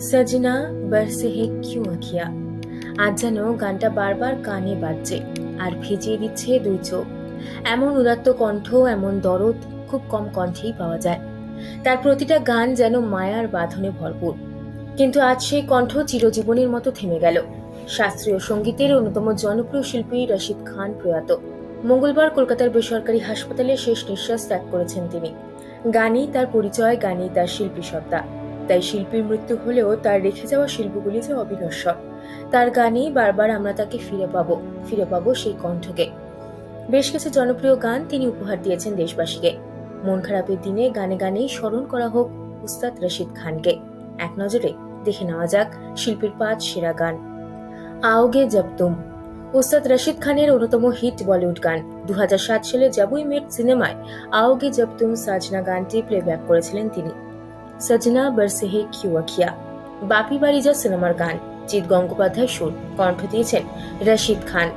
সজনা বরসে হে কিউ আখিয়া আজ যেন গানটা বারবার কানে বাজছে আর ভিজিয়ে দিচ্ছে দুই চোখ এমন উদাত্ত কণ্ঠ এমন দরদ খুব কম কণ্ঠেই পাওয়া যায় তার প্রতিটা গান যেন মায়ার বাঁধনে ভরপুর কিন্তু আজ সেই কণ্ঠ চিরজীবনের মতো থেমে গেল শাস্ত্রীয় সঙ্গীতের অন্যতম জনপ্রিয় শিল্পী রশিদ খান প্রয়াত মঙ্গলবার কলকাতার বেসরকারি হাসপাতালে শেষ নিঃশ্বাস ত্যাগ করেছেন তিনি গানই তার পরিচয় গানই তার শিল্পী সত্তা তাই শিল্পীর মৃত্যু হলেও তার রেখে যাওয়া শিল্পগুলি যে অবিনশ্বর। তার গানেই বারবার আমরা তাকে ফিরে পাবো ফিরে পাবো সেই কণ্ঠকে। বেশ কিছু জনপ্রিয় গান তিনি উপহার দিয়েছেন দেশবাসীকে। মন খারাপের দিনে গানে গানেই স্মরণ করা হোক উস্তাদ রশিদ খানকে। এক নজরে দেখে নেওয়া যাক শিল্পীর পাঁচ সেরা গান। আওগে জব তুম। উস্তাদ রশিদ খানের অন্যতম হিট বলিউড গান। দু হাজার সাত সালে জাবুই মেট সিনেমায় আওগে জব তুম সাজনা গানটি প্লেব্যাক করেছিলেন তিনি। সজনা বরসেহে কিউয়াখিয়া বাপি বাড়িজা সিনেমার গান জিৎ গঙ্গোপাধ্যায় সুর কণ্ঠ দিয়েছেন রশিদ খান।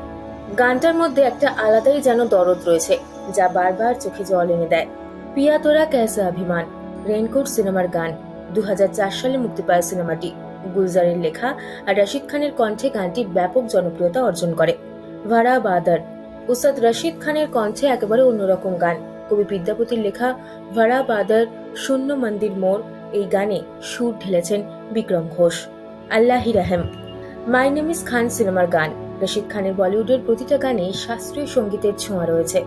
গানটার মধ্যে একটা আলাদাই যেন দরদ রয়েছে, যা বারবার চোখে জল এনে দেয়। পিয়া তোরা ক্যাসা অভিমান। রেনকোট সিনেমার গান। দু হাজার চার সালে মুক্তি পায় সিনেমাটি। গুলজারের লেখা আর রশিদ খানের কণ্ঠে গানটি ব্যাপক জনপ্রিয়তা অর্জন করে। ভাড়া বাদার। উস্তাদ রশিদ খানের কণ্ঠে একেবারে অন্যরকম গান। কবি বিদ্যাপতির লেখা ভাড়া বাদার শূন্য মন্দির মোর এই গানে সুর ঢেলেছেন বিক্রম ঘোষ। আল্লাহি রাহেম। মাই নেম ইস খান সিনেমার গান। রশিদ খানের বলিউডের প্রতিটা গানে শাস্ত্রীয় সঙ্গীতের ছোঁয়া রয়েছে।